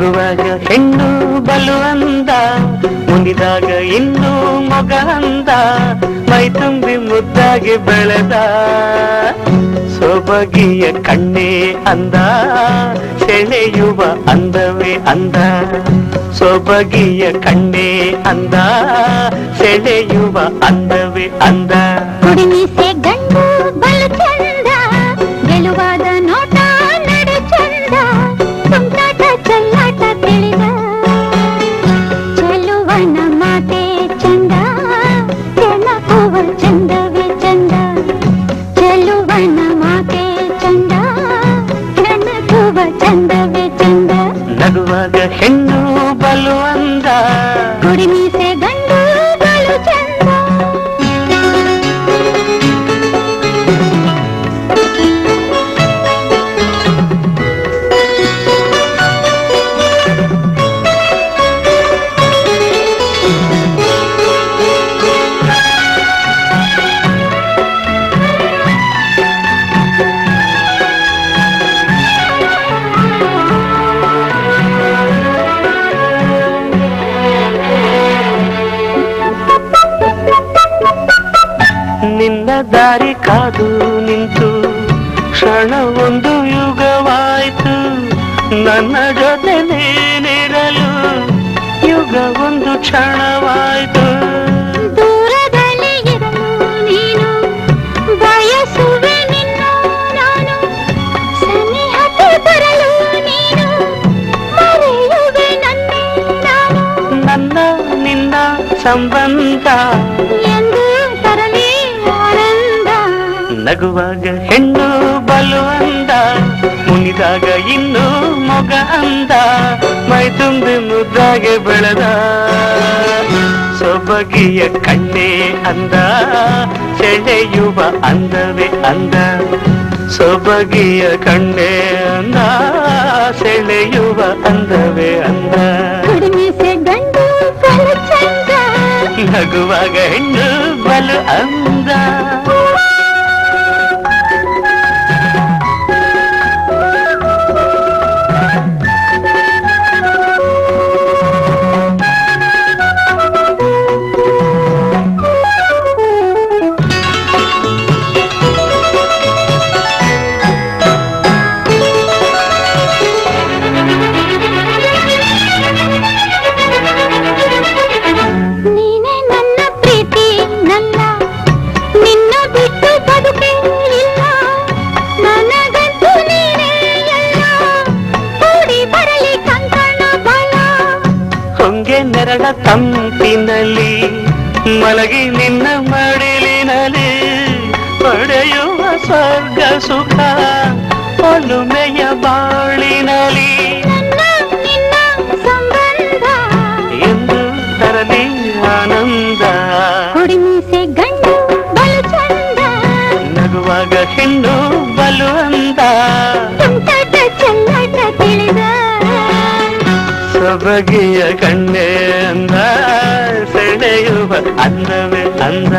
ಹೆಣ್ಣು ಬಲು ಅಂದ, ಮುನಿದಾಗ ಇನ್ನೂ ಮೊಗ ಅಂದ, ಮೈ ತುಂಬಿ ಮುದ್ದಾಗಿ ಬೆಳೆದ. ಸೊಬಗಿಯ ಕಣ್ಣೇ ಅಂದ, ಸೆಳೆಯುವ ಅಂದವೇ ಅಂದ. ಸೊಬಗಿಯ ಕಣ್ಣೇ ಅಂದ, ಸೆಳೆಯುವ ಅಂದವೇ ಅಂದ. ಚಂದವೇ ಚಂದ. ನಗುವಾಗ ಹೆಣ್ಣು ಬಲು ಅಂದ. ಗುಡಿ ನಿನ್ನ ದಾರಿ ಕಾದು ನಿಂತು ಕ್ಷಣ ಒಂದು ಯುಗವಾಯಿತು. ನನ್ನ ಜೊತೆ ನೀನಿರಲು ಯುಗ ಒಂದು ಕ್ಷಣವಾಯ್ತು. ದೂರದಲ್ಲಿ ನಗುವಾಗ ಹೆಣ್ಣು ಬಲು ಅಂದ ಮುನಿದಾಗ ಇನ್ನೂ ಮೊಗ ಅಂದ ಮೈ ತುಂಬಿ ಮುದ್ದಾಗೆ ಬೆಳೆದ. ಸೊಬಗಿಯ ಕಣ್ಣೇ ಅಂದ ಸೆಳೆಯುವ ಅಂದವೇ ಅಂದ. ಸೊಬಗಿಯ ಕಣ್ಣೇ ಅಂದ ಸೆಳೆಯುವ ಅಂದವೇ ಅಂದ. ನಗುವಾಗ ಹೆಣ್ಣು ಬಲು ಅಂದ ನೆರಳ ತಂಪಿನಲ್ಲಿ ಮಲಗಿ ನಿನ್ನ ಮಡಿಲಿನಲ್ಲಿ ಪಡೆಯುವ ಸ್ವರ್ಗ ಸುಖ ಒಲುಮೆಯ ಬಾಳಿನಲಿ ನನ್ನ ನಿನ್ನ ಸಂಬಂಧ ಎಂದು ತರಲಿ ಆನಂದ ಕುಡಿಮೀಸೆ ಗಂಡು ಬಲು ಚಂದ. ನಗುವಾಗ ಹೆಣ್ಣು ಬಲು ಅಂದ. ಸೊಬಗಿಯ ಕಣ್ಣೆ ಅಂದ ಸೆಳೆಯುವ ಅಂದವೇ ಅಂದ